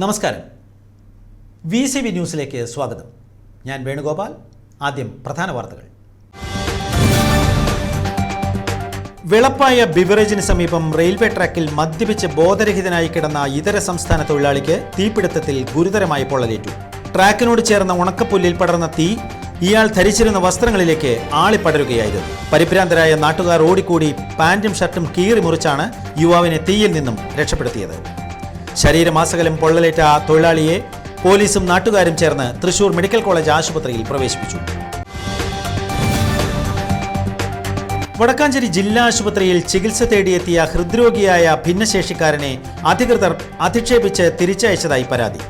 നമസ്കാരം. V C V ന്യൂസിലേക്ക് സ്വാഗതം. ഞാൻ വേണുഗോപാൽ. ആദ്യം പ്രധാന വാർത്തകൾ. വിളപ്പായ ബിവറേജിന് സമീപം റെയിൽവേ ട്രാക്കിൽ മദ്യപിച്ച് ബോധരഹിതനായി കിടന്ന ഇതര സംസ്ഥാന തൊഴിലാളിക്ക് തീപിടുത്തത്തിൽ ഗുരുതരമായി പൊള്ളലേറ്റു. ട്രാക്കിനോട് ചേർന്ന ഉണക്കപ്പുല്ലിൽ പടർന്ന തീ ഇയാൾ ധരിച്ചിരുന്ന വസ്ത്രങ്ങളിലേക്ക് ആളിപ്പടരുകയായിരുന്നു. പരിഭ്രാന്തരായ നാട്ടുകാർ ഓടിക്കൂടി പാന്റും ഷർട്ടും കീറി മുറിച്ചാണ് യുവാവിനെ തീയിൽ നിന്നും രക്ഷപ്പെടുത്തിയത്. ശരീരമാസകലം പൊള്ളലേറ്റ തൊഴിലാളിയെ പോലീസും നാട്ടുകാരും ചേർന്ന് തൃശൂർ മെഡിക്കൽ കോളേജ് ആശുപത്രിയിൽ പ്രവേശിപ്പിച്ചു. വടക്കാഞ്ചേരി ജില്ലാ ആശുപത്രിയിൽ ചികിത്സ തേടിയെത്തിയ ഹൃദ്രോഗിയായ ഭിന്നശേഷിക്കാരനെ അധികൃതർ അധിക്ഷേപിച്ച് തിരിച്ചയച്ചതായി പരാതി.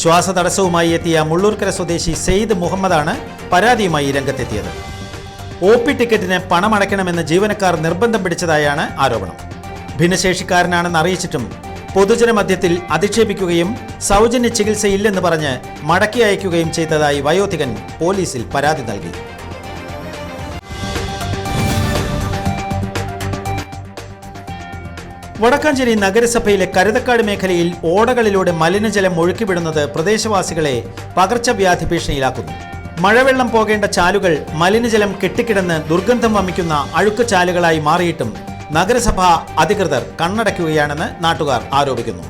ശ്വാസതടസ്സവുമായി എത്തിയ മുള്ളൂർക്കര സ്വദേശി സെയ്ദ് മുഹമ്മദാണ് പരാതിയുമായി രംഗത്തെത്തിയത്. ഒ പി ടിക്കറ്റിന് പണമടയ്ക്കണമെന്ന് ജീവനക്കാർ നിർബന്ധം പിടിച്ചതായാണ് ആരോപണം. ഭിന്നശേഷിക്കാരനാണെന്ന് അറിയിച്ചിട്ടും പൊതുജന മധ്യത്തിൽ അധിക്ഷേപിക്കുകയും സൗജന്യ ചികിത്സയില്ലെന്ന് പറഞ്ഞ് മടക്കി അയക്കുകയും ചെയ്തതായി വയോധികൻ പോലീസിൽ പരാതി നൽകി. വടക്കാഞ്ചേരി നഗരസഭയിലെ കരുതക്കാട് മേഖലയിൽ ഓടകളിലൂടെ മലിനജലം ഒഴുക്കിവിടുന്നത് പ്രദേശവാസികളെ പകർച്ചവ്യാധി ഭീഷണിയിലാക്കുന്നു. മഴവെള്ളം പോകേണ്ട ചാലുകൾ മലിനജലം കെട്ടിക്കിടന്ന് ദുർഗന്ധം വമിക്കുന്ന അഴുക്ക് ചാലുകളായി മാറിയിട്ടും നഗരസഭ അധികൃതർ കണ്ണടയ്ക്കുകയാണെന്ന് നാട്ടുകാർ ആരോപിക്കുന്നു.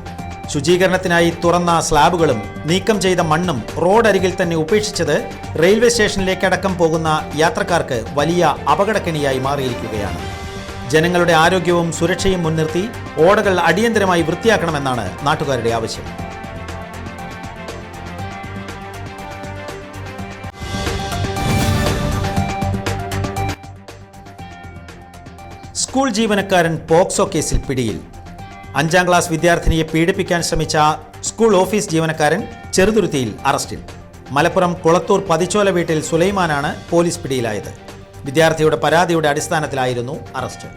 ശുചീകരണത്തിനായി തുറന്ന സ്ലാബുകളും നീക്കം ചെയ്ത മണ്ണും റോഡരികിൽ തന്നെ ഉപേക്ഷിച്ചത് റെയിൽവേ സ്റ്റേഷനിലേക്കടക്കം പോകുന്ന യാത്രക്കാർക്ക് വലിയ അപകടക്കെണിയായി മാറിയിരിക്കുകയാണ്. ജനങ്ങളുടെ ആരോഗ്യവും സുരക്ഷയും മുൻനിർത്തി ഓടകൾ അടിയന്തരമായി വൃത്തിയാക്കണമെന്നാണ് നാട്ടുകാരുടെ ആവശ്യം. സ്കൂൾ ജീവനക്കാരൻ പോക്സോ കേസിൽ പിടിയിൽ. അഞ്ചാം ക്ലാസ് വിദ്യാർത്ഥിനിയെ പീഡിപ്പിക്കാൻ ശ്രമിച്ച സ്കൂൾ ഓഫീസ് ജീവനക്കാരൻ ചെറുതുരുത്തിയിൽ അറസ്റ്റിൽ. മലപ്പുറം കുളത്തൂർ പതിച്ചോല വീട്ടിൽ സുലൈമാനാണ് പോലീസ് പിടിയിലായത്. വിദ്യാർത്ഥിയുടെ പരാതിയുടെ അടിസ്ഥാനത്തിലായിരുന്നു അറസ്റ്റ്.